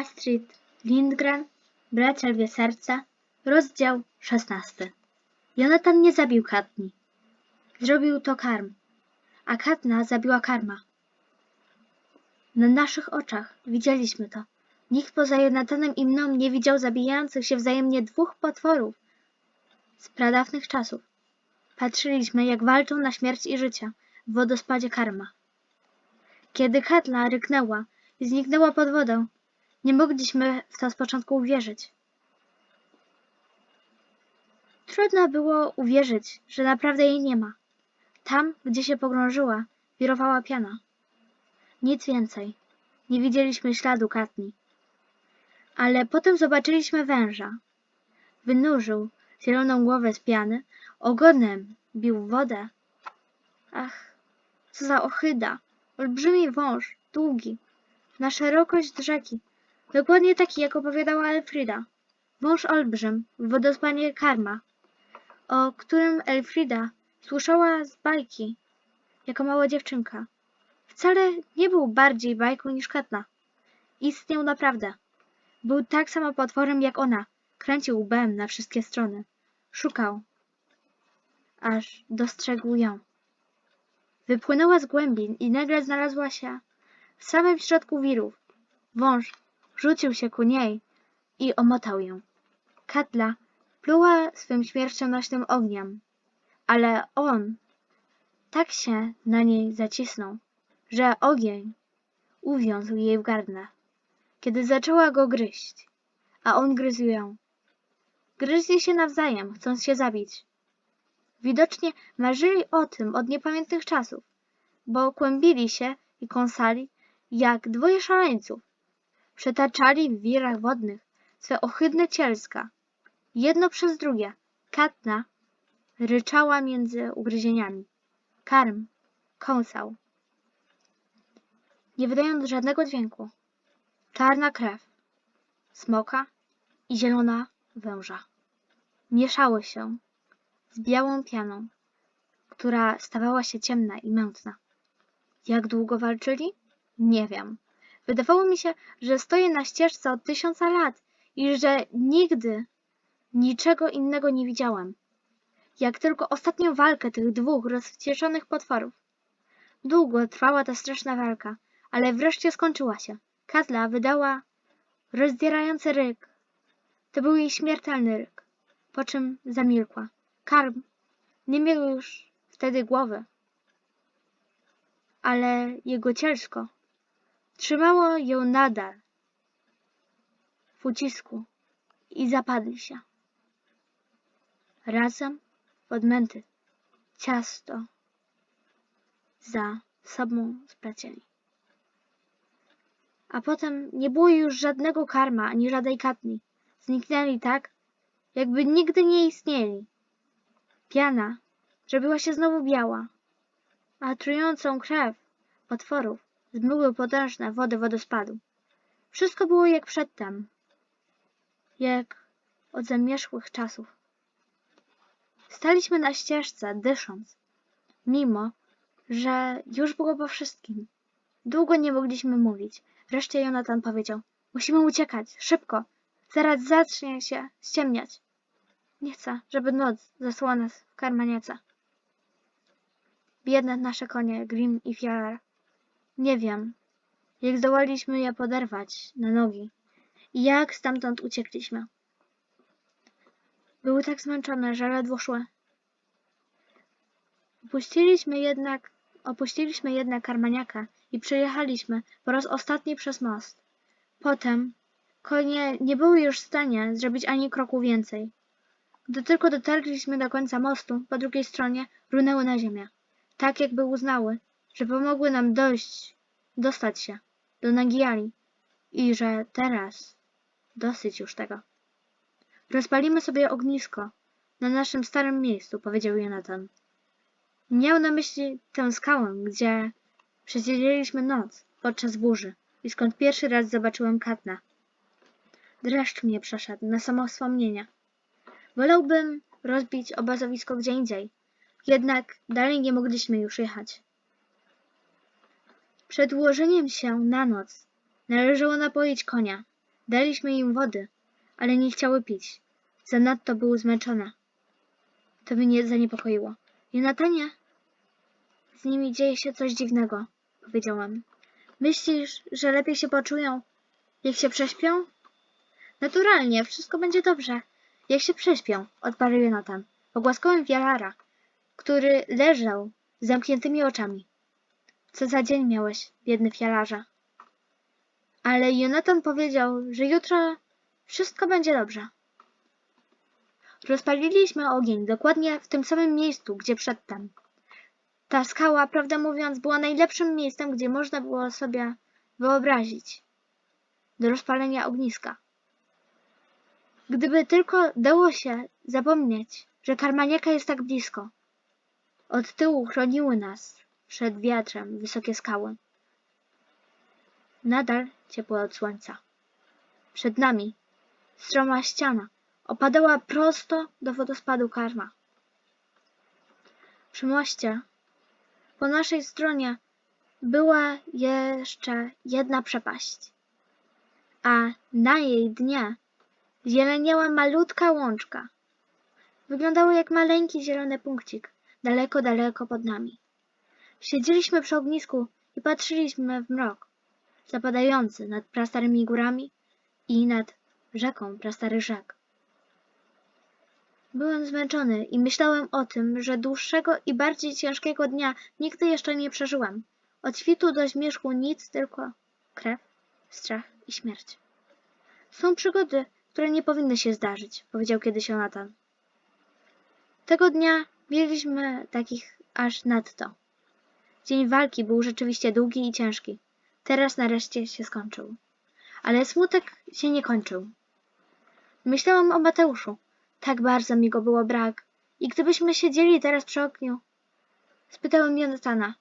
Astrid Lindgren, Bracia Lwie Serca, rozdział szesnasty. Jonatan nie zabił Katni. Zrobił to Karm, a Katna zabiła Karma. Na naszych oczach widzieliśmy to. Nikt poza Jonatanem i mną nie widział zabijających się wzajemnie dwóch potworów z pradawnych czasów. Patrzyliśmy, jak walczą na śmierć i życie w wodospadzie Karma. Kiedy Katla ryknęła i zniknęła pod wodą, nie mogliśmy w to z początku uwierzyć. Trudno było uwierzyć, że naprawdę jej nie ma. Tam, gdzie się pogrążyła, wirowała piana. Nic więcej. Nie widzieliśmy śladu Katni. Ale potem zobaczyliśmy węża. Wynurzył zieloną głowę z piany, ogonem bił wodę. Ach, co za ochyda! Olbrzymi wąż, długi, na szerokość rzeki. Dokładnie taki, jak opowiadała Elfrida. Wąż olbrzym w wodospanie Karma, o którym Elfrida słyszała z bajki jako mała dziewczynka. Wcale nie był bardziej bajką niż Katna. Istniał naprawdę. Był tak samo potworem jak ona. Kręcił łbem na wszystkie strony. Szukał, aż dostrzegł ją. Wypłynęła z głębin i nagle znalazła się w samym środku wirów. Wąż rzucił się ku niej i omotał ją. Katla pluła swym śmiercionośnym ogniem, ale on tak się na niej zacisnął, że ogień uwiązł jej w gardle, kiedy zaczęła go gryźć, a on gryzł ją. Gryźli się nawzajem, chcąc się zabić. Widocznie marzyli o tym od niepamiętnych czasów, bo kłębili się i kąsali jak dwoje szaleńców. Przetaczali w wirach wodnych swe ohydne cielska, jedno przez drugie. Katna ryczała między ugryzieniami. Karm kąsał, nie wydając żadnego dźwięku. Czarna krew, smoka i zielona węża mieszały się z białą pianą, która stawała się ciemna i mętna. Jak długo walczyli? Nie wiem. Wydawało mi się, że stoję na ścieżce od tysiąca lat i że nigdy niczego innego nie widziałem. Jak tylko ostatnią walkę tych dwóch rozwścieczonych potworów. Długo trwała ta straszna walka, ale wreszcie skończyła się. Katla wydała rozdzierający ryk. To był jej śmiertelny ryk, po czym zamilkła. Karm nie miał już wtedy głowy, ale jego cielsko trzymało ją nadal w ucisku i zapadli się. Razem podmęty ciasto za sobą splecieli. A potem nie było już żadnego karma ani żadnej katni. Zniknęli tak, jakby nigdy nie istnieli. Piana zrobiła się znowu biała, a trującą krew potworów zmyły potężne wody wodospadu. Wszystko było jak przedtem, jak od zamierzchłych czasów. Staliśmy na ścieżce, dysząc, mimo, że już było po wszystkim. Długo nie mogliśmy mówić. Wreszcie Jonatan powiedział, musimy uciekać, szybko, zaraz zacznie się ściemniać. Nie chcę, żeby noc zasłała nas w karmanieca. Biedne nasze konie, Grim i Fjalar. Nie wiem, jak zdołaliśmy je poderwać na nogi i jak stamtąd uciekliśmy. Były tak zmęczone, że ledwo szły. Opuściliśmy jednak, opuściliśmy jednak Karmaniaka i przejechaliśmy po raz ostatni przez most. Potem konie nie były już w stanie zrobić ani kroku więcej. Gdy tylko dotarliśmy do końca mostu, po drugiej stronie runęły na ziemię. Tak jakby uznały, że pomogły nam dojść, dostać się do Nagiali i że teraz dosyć już tego. Rozpalimy sobie ognisko na naszym starym miejscu, powiedział Jonathan. Miał na myśli tę skałę, gdzie przesiedzieliśmy noc podczas burzy i skąd pierwszy raz zobaczyłem Katna. Dreszcz mnie przeszedł na samo wspomnienia. Wolałbym rozbić obozowisko gdzie indziej, jednak dalej nie mogliśmy już jechać. Przed ułożeniem się na noc należało napoić konia. Daliśmy im wody, ale nie chciały pić. Zanadto były zmęczone. To mnie zaniepokoiło. Jonatanie, z nimi dzieje się coś dziwnego, powiedziałam. Myślisz, że lepiej się poczują, jak się prześpią? Naturalnie, wszystko będzie dobrze. Jak się prześpią, odparł Jonatan. Pogłaskałem Fielara, który leżał z zamkniętymi oczami. Co za dzień miałeś, biedny Fielarze. Ale Jonatan powiedział, że jutro wszystko będzie dobrze. Rozpaliliśmy ogień dokładnie w tym samym miejscu, gdzie przedtem. Ta skała, prawdę mówiąc, była najlepszym miejscem, gdzie można było sobie wyobrazić do rozpalenia ogniska. Gdyby tylko dało się zapomnieć, że Karmaniaka jest tak blisko. Od tyłu chroniły nas przed wiatrem wysokie skały. Nadal ciepłe od słońca. Przed nami stroma ściana opadała prosto do wodospadu Karma. Przy moście po naszej stronie była jeszcze jedna przepaść, a na jej dnie zieleniała malutka łączka. Wyglądało jak maleńki zielony punkcik, daleko, daleko pod nami. Siedzieliśmy przy ognisku i patrzyliśmy w mrok, zapadający nad prastarymi górami i nad rzeką prastarych rzek. Byłem zmęczony i myślałem o tym, że dłuższego i bardziej ciężkiego dnia nigdy jeszcze nie przeżyłem. Od świtu do zmierzchu nic, tylko krew, strach i śmierć. Są przygody, które nie powinny się zdarzyć, powiedział kiedyś Jonathan. Tego dnia mieliśmy takich aż nadto. Dzień walki był rzeczywiście długi i ciężki. Teraz nareszcie się skończył. Ale smutek się nie kończył. Myślałam o Mateuszu. Tak bardzo mi go było brak. I gdybyśmy siedzieli teraz przy okniu. Spytałem Jonathana.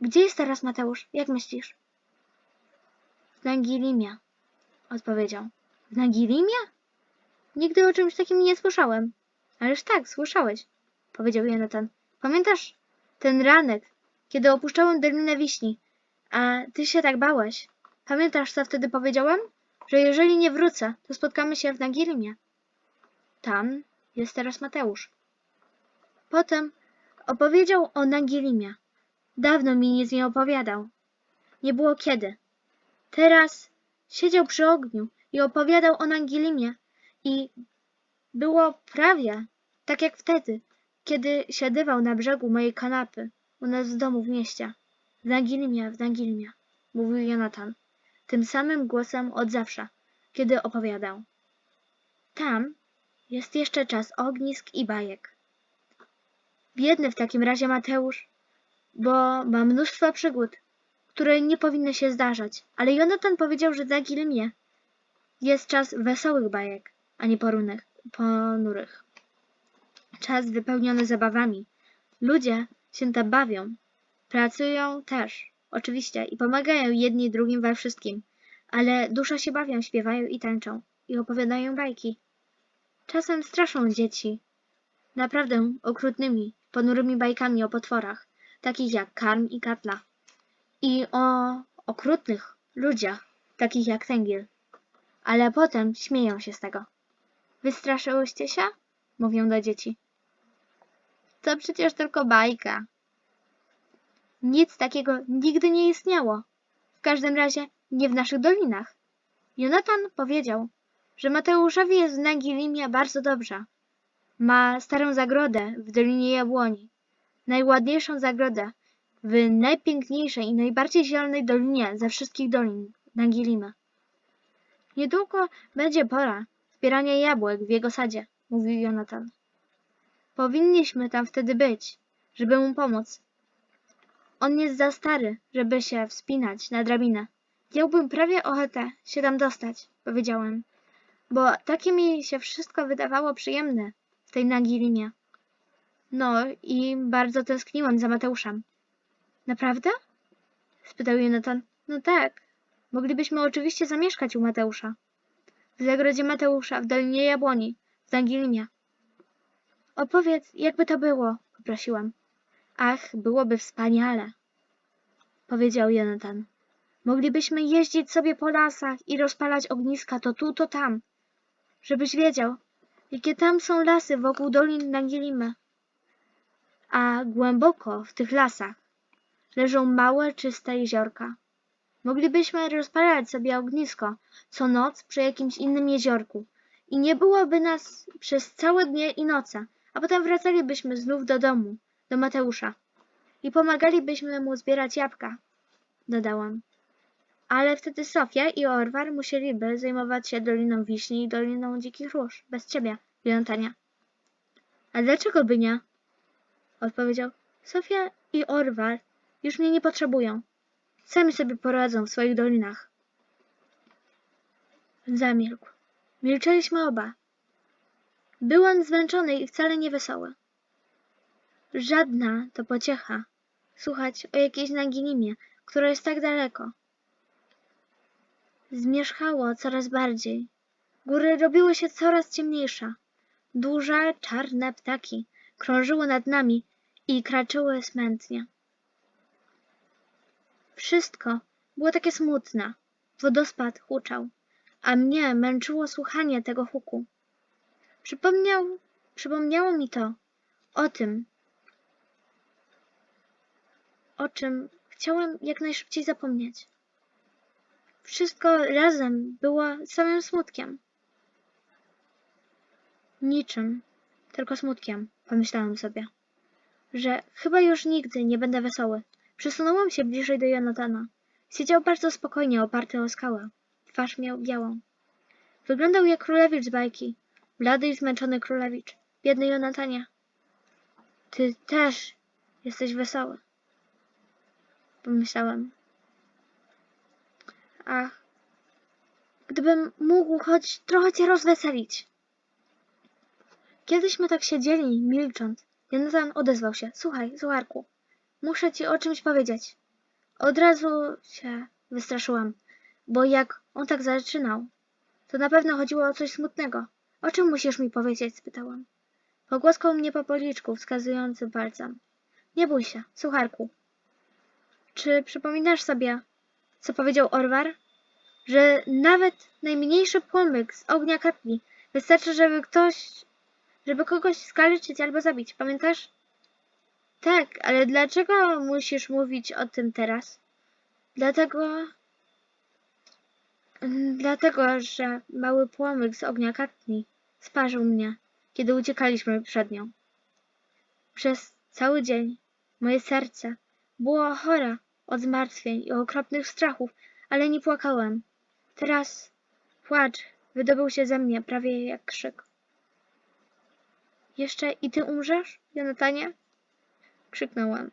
Gdzie jest teraz Mateusz? Jak myślisz? W Nangilimie, odpowiedział. W Nangilimie? Nigdy o czymś takim nie słyszałem. Ależ tak, słyszałeś, powiedział Jonathan. Pamiętasz ten ranek, kiedy opuszczałem Dolinę Wiśni, a ty się tak bałeś? Pamiętasz, co wtedy powiedziałem? Że jeżeli nie wrócę, to spotkamy się w Nagilimie. Tam jest teraz Mateusz. Potem opowiedział o Nagilimie. Dawno mi nic nie opowiadał. Nie było kiedy. Teraz siedział przy ogniu i opowiadał o Nagilimie i było prawie tak jak wtedy, kiedy siadywał na brzegu mojej kanapy u nas w domu w mieście. W Nagilimie, w Nagilimie, mówił Jonatan, tym samym głosem od zawsze, kiedy opowiadał. Tam jest jeszcze czas ognisk i bajek. Biedny w takim razie Mateusz, bo ma mnóstwo przygód, które nie powinny się zdarzać, ale Jonatan powiedział, że w Nagilimie jest czas wesołych bajek, a nie porunych, ponurych. Czas wypełniony zabawami. Ludzie się tam bawią, pracują też, oczywiście, i pomagają jedni drugim we wszystkim, ale dusza się bawią, śpiewają i tańczą, i opowiadają bajki. Czasem straszą dzieci, naprawdę okrutnymi, ponurymi bajkami o potworach, takich jak Karm i Katla, i o okrutnych ludziach, takich jak Tengil. Ale potem śmieją się z tego. Wystraszyłyście się? Mówią do dzieci. To przecież tylko bajka. Nic takiego nigdy nie istniało. W każdym razie nie w naszych dolinach. Jonatan powiedział, że Mateuszowi jest w Nagilimie bardzo dobrze. Ma starą zagrodę w Dolinie Jabłoni. Najładniejszą zagrodę w najpiękniejszej i najbardziej zielonej dolinie ze wszystkich dolin Nagilimy. Niedługo będzie pora zbierania jabłek w jego sadzie, mówił Jonatan. Powinniśmy tam wtedy być, żeby mu pomóc. On jest za stary, żeby się wspinać na drabinę. Miałbym prawie ochotę się tam dostać, powiedziałem, bo takie mi się wszystko wydawało przyjemne w tej Nagilimie. No i bardzo tęskniłem za Mateuszem. Naprawdę? spytał Jonatan. No tak. Moglibyśmy oczywiście zamieszkać u Mateusza. W zagrodzie Mateusza, w Dolinie Jabłoni, w Nagilimie. Opowiedz, jakby to było, poprosiłam. Ach, byłoby wspaniale, powiedział Jonatan. Moglibyśmy jeździć sobie po lasach i rozpalać ogniska to tu, to tam. Żebyś wiedział, jakie tam są lasy wokół Dolin Nagilimy. A głęboko w tych lasach leżą małe, czyste jeziorka. Moglibyśmy rozpalać sobie ognisko co noc przy jakimś innym jeziorku i nie byłoby nas przez całe dnie i noce, a potem wracalibyśmy znów do domu, do Mateusza i pomagalibyśmy mu zbierać jabłka, dodałam. Ale wtedy Sofia i Orwar musieliby zajmować się Doliną Wiśni i Doliną Dzikich Róż, bez ciebie, Jontania. A dlaczego by nie? Odpowiedział. Sofia i Orwar już mnie nie potrzebują. Sami sobie poradzą w swoich dolinach. Zamilkł. Milczeliśmy oba. Byłem zmęczony i wcale nie wesoły. Żadna to pociecha słuchać o jakiejś naginimie, która jest tak daleko. Zmierzchało coraz bardziej. Góry robiły się coraz ciemniejsze. Duże, czarne ptaki krążyły nad nami i kraczyły smętnie. Wszystko było takie smutne. Wodospad huczał, a mnie męczyło słuchanie tego huku. Przypomniał, przypomniało mi to o tym, o czym chciałem jak najszybciej zapomnieć. Wszystko razem było samym smutkiem. Niczym, tylko smutkiem, pomyślałem sobie, że chyba już nigdy nie będę wesoły. Przesunąłem się bliżej do Jonatana. Siedział bardzo spokojnie, oparty o skałę. Twarz miał białą. Wyglądał jak królewicz z bajki. Blady i zmęczony królewicz. Biedny Jonatanie. Ty też jesteś wesoły. Pomyślałem. Ach, gdybym mógł choć trochę cię rozweselić. Kiedyśmy tak siedzieli, milcząc. Jonathan odezwał się. Słuchaj, Zuarku, muszę ci o czymś powiedzieć. Od razu się wystraszyłam, bo jak on tak zaczynał, to na pewno chodziło o coś smutnego. O czym musisz mi powiedzieć? spytałam. Pogłaskał mnie po policzku, wskazującym palcem. Nie bój się, sucharku. Czy przypominasz sobie, co powiedział Orwar? Że nawet najmniejszy płomyk z ognia katli wystarczy, żeby ktoś, żeby kogoś skaleczyć albo zabić. Pamiętasz? Tak, ale dlaczego musisz mówić o tym teraz? Dlatego, Mm, dlatego, że mały płomyk z ognia katni sparzył mnie, kiedy uciekaliśmy przed nią. Przez cały dzień moje serce było chore od zmartwień i okropnych strachów, ale nie płakałem. Teraz płacz wydobył się ze mnie prawie jak krzyk. Jeszcze i ty umrzesz, Jonatanie? Krzyknąłem.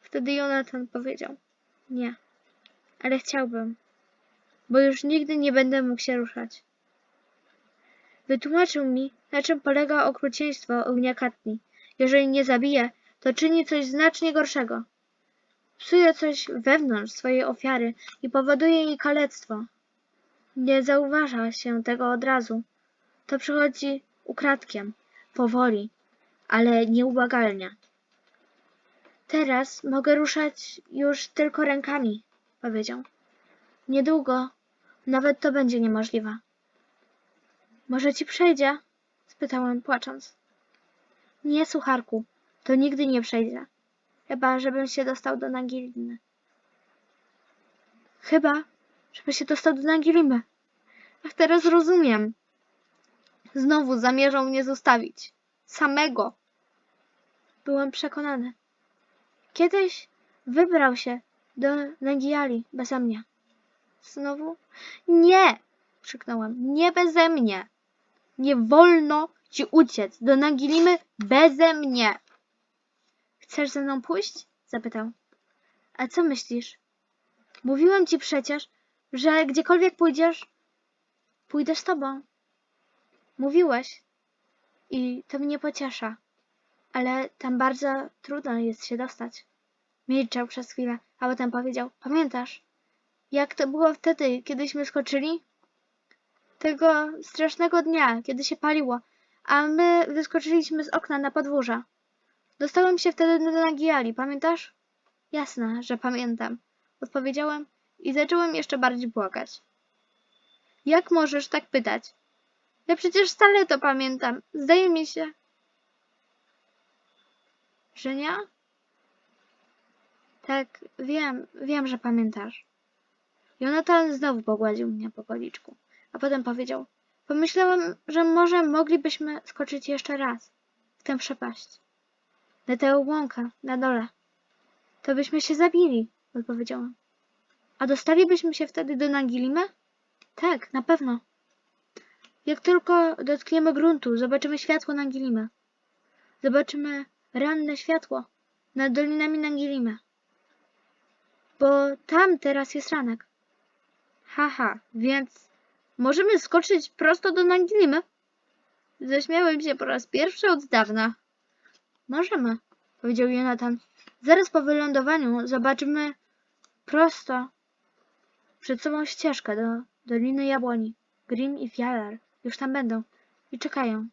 Wtedy Jonatan powiedział: Nie, ale chciałbym, bo już nigdy nie będę mógł się ruszać. Wytłumaczył mi, na czym polega okrucieństwo ognia katni. Jeżeli nie zabije, to czyni coś znacznie gorszego. Psuje coś wewnątrz swojej ofiary i powoduje jej kalectwo. Nie zauważa się tego od razu. To przychodzi ukradkiem, powoli, ale nieubłagalnie. Teraz mogę ruszać już tylko rękami, powiedział. Niedługo nawet to będzie niemożliwe. Może ci przejdzie? spytałem płacząc. Nie, sucharku, to nigdy nie przejdzie. Chyba, żebym się dostał do Nagiliny. Chyba, żeby się dostał do Nagilimy. Ach, teraz rozumiem. Znowu zamierzał mnie zostawić. Samego. Byłem przekonany. Kiedyś wybrał się do Nagiali beze mnie. Znowu? Nie! krzyknąłem. Nie beze mnie. Nie wolno ci uciec do Nagilimy beze mnie. Chcesz ze mną pójść? zapytał. A co myślisz? Mówiłem ci przecież, że gdziekolwiek pójdziesz, pójdę z tobą. Mówiłeś. I to mnie pociesza. Ale tam bardzo trudno jest się dostać. Milczał przez chwilę, a potem powiedział: Pamiętasz, jak to było wtedy, kiedyśmy skoczyli? Tego strasznego dnia, kiedy się paliło, a my wyskoczyliśmy z okna na podwórze. Dostałem się wtedy do Nagiali, pamiętasz? Jasne, że pamiętam. Odpowiedziałem i zacząłem jeszcze bardziej płakać. Jak możesz tak pytać? Ja przecież stale to pamiętam. Zdaje mi się, że nie? Tak, wiem, wiem, że pamiętasz. Jonathan znowu pogładził mnie po policzku, a potem powiedział: Pomyślałem, że może moglibyśmy skoczyć jeszcze raz w tę przepaść. Na tę łąkę, na dole. To byśmy się zabili, odpowiedziałam. A dostalibyśmy się wtedy do Nagilimy? Tak, na pewno. Jak tylko dotkniemy gruntu, zobaczymy światło Nagilimy. Zobaczymy ranne światło nad dolinami Nagilimy. Bo tam teraz jest ranek. Haha, więc możemy skoczyć prosto do Nagilimy? Zaśmiałem się po raz pierwszy od dawna. Możemy, powiedział Jonathan. Zaraz po wylądowaniu zobaczymy prosto przed sobą ścieżkę do Doliny Jabłoni. Grim i Fjalar już tam będą i czekają.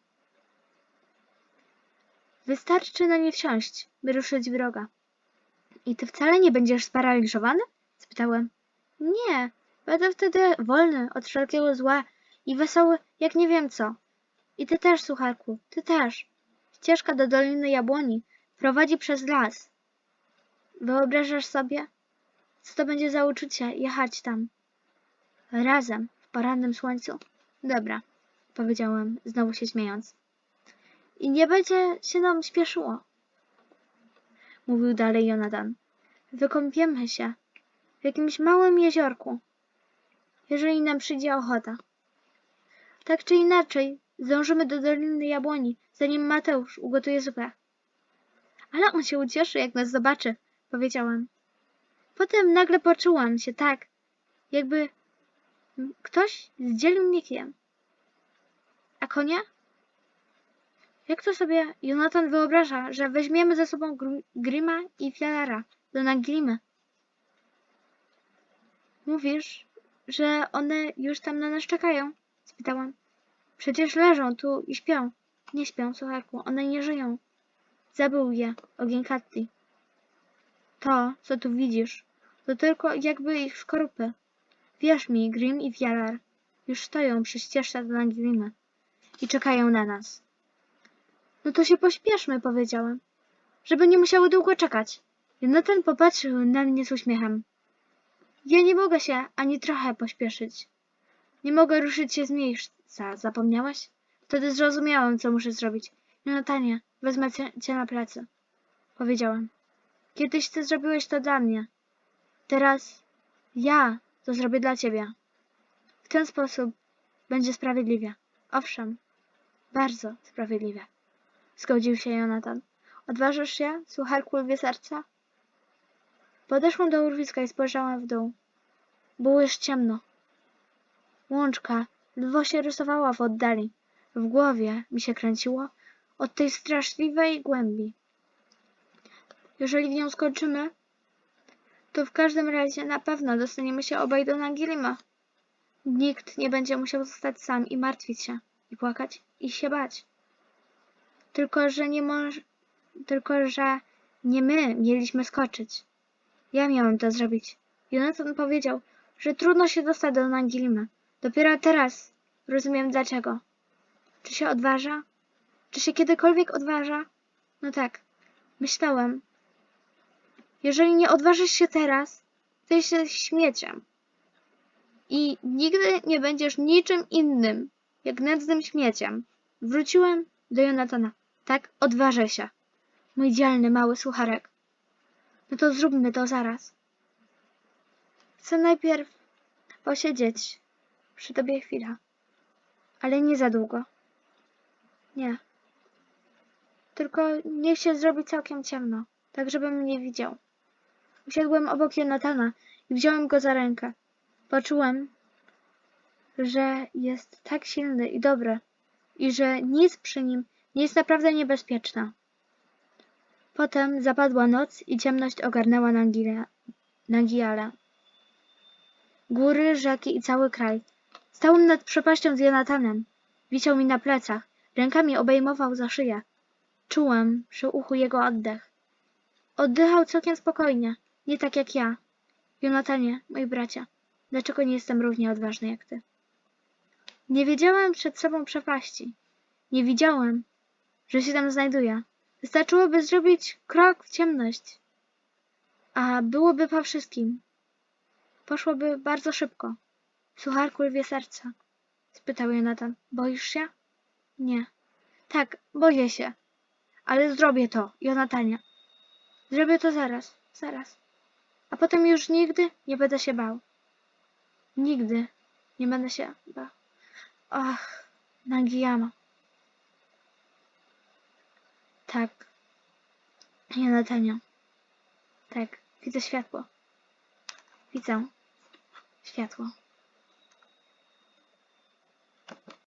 Wystarczy na nie wsiąść, by ruszyć droga. I ty wcale nie będziesz sparaliżowany? spytałem. Nie, będę wtedy wolny od wszelkiego zła i wesoły jak nie wiem co. I ty też, sucharku, ty też. Ścieżka do Doliny Jabłoni prowadzi przez las. Wyobrażasz sobie, co to będzie za uczucie jechać tam? Razem, w porannym słońcu. Dobra, powiedziałem, znowu się śmiejąc. I nie będzie się nam śpieszyło. Mówił dalej Jonathan. Wykąpiemy się w jakimś małym jeziorku, jeżeli nam przyjdzie ochota. Tak czy inaczej, zdążymy do Doliny Jabłoni, zanim Mateusz ugotuje zupę. Ale on się ucieszy, jak nas zobaczy, powiedziałam. Potem nagle poczułam się tak, jakby ktoś zdzielił mnie kijem. A konia? Jak to sobie Jonathan wyobraża, że weźmiemy ze sobą Gr- Grima i Fjalara do Naglimy? Mówisz, że one już tam na nas czekają? Spytałam. Przecież leżą tu i śpią. Nie śpią, sucharku, one nie żyją. Zabył je, ogień Katti. To, co tu widzisz, to tylko jakby ich skorupy. Wierz mi, Grim i Fjalar już stoją przy ścieżce do Nagilimy i czekają na nas. No to się pośpieszmy, powiedziałem, żeby nie musiały długo czekać. Jonathan popatrzył na mnie z uśmiechem. Ja nie mogę się ani trochę pośpieszyć. Nie mogę ruszyć się z miejsca, zapomniałeś? Wtedy zrozumiałem, co muszę zrobić. Jonathanie, wezmę cię, na plecy. Powiedziałem. Kiedyś ty zrobiłeś to dla mnie. Teraz ja to zrobię dla ciebie. W ten sposób będzie sprawiedliwie. Owszem, bardzo sprawiedliwie. Zgodził się Jonathan. Odważysz się, sucharku lwie serca? Podeszłam do urwiska i spojrzałam w dół. Było już ciemno. Łączka ledwo się rysowała w oddali. W głowie mi się kręciło od tej straszliwej głębi. Jeżeli w nią skończymy, to w każdym razie na pewno dostaniemy się obaj do Nagilima. Nikt nie będzie musiał zostać sam i martwić się, i płakać, i się bać. Tylko, że nie. Tylko, że nie my mieliśmy skoczyć. Ja miałem to zrobić. Jonathan powiedział, że trudno się dostać do Nagilima. Dopiero teraz rozumiem dlaczego. Czy się odważa? Czy się kiedykolwiek odważa? No tak, myślałem. Jeżeli nie odważysz się teraz, to jesteś śmieciem. I nigdy nie będziesz niczym innym, jak nędznym śmieciem. Wróciłem do Jonathana. Tak, odważę się. Mój dzielny, mały sucharek. No to zróbmy to zaraz. Chcę najpierw posiedzieć przy tobie chwilę. Ale nie za długo. Nie. Tylko niech się zrobi całkiem ciemno, tak żebym nie widział. Usiadłem obok Jonathana i wziąłem go za rękę. Poczułem, że jest tak silny i dobry i że nic przy nim nie jest naprawdę niebezpieczne. Potem zapadła noc i ciemność ogarnęła Nagiale. Góry, rzeki i cały kraj. Stałem nad przepaścią z Jonathanem. Wisiał mi na plecach, rękami obejmował za szyję. Czułem przy uchu jego oddech. Oddychał całkiem spokojnie, nie tak jak ja. Jonatanie, mój bracia, dlaczego nie jestem równie odważny jak ty? Nie wiedziałem przed sobą przepaści. Nie widziałem, że się tam znajduje. Wystarczyłoby zrobić krok w ciemność, a byłoby po wszystkim. Poszłoby bardzo szybko. Sucharku lwie serca. Spytał Jonatan. Boisz się? Nie. Tak, boję się. Ale zrobię to, Jonatanie. Zrobię to zaraz, zaraz. A potem już nigdy nie będę się bał. Nigdy nie będę się bał. Ach, Nagijama. Tak. Jonatanie. Tak, widzę światło. Widzę światło.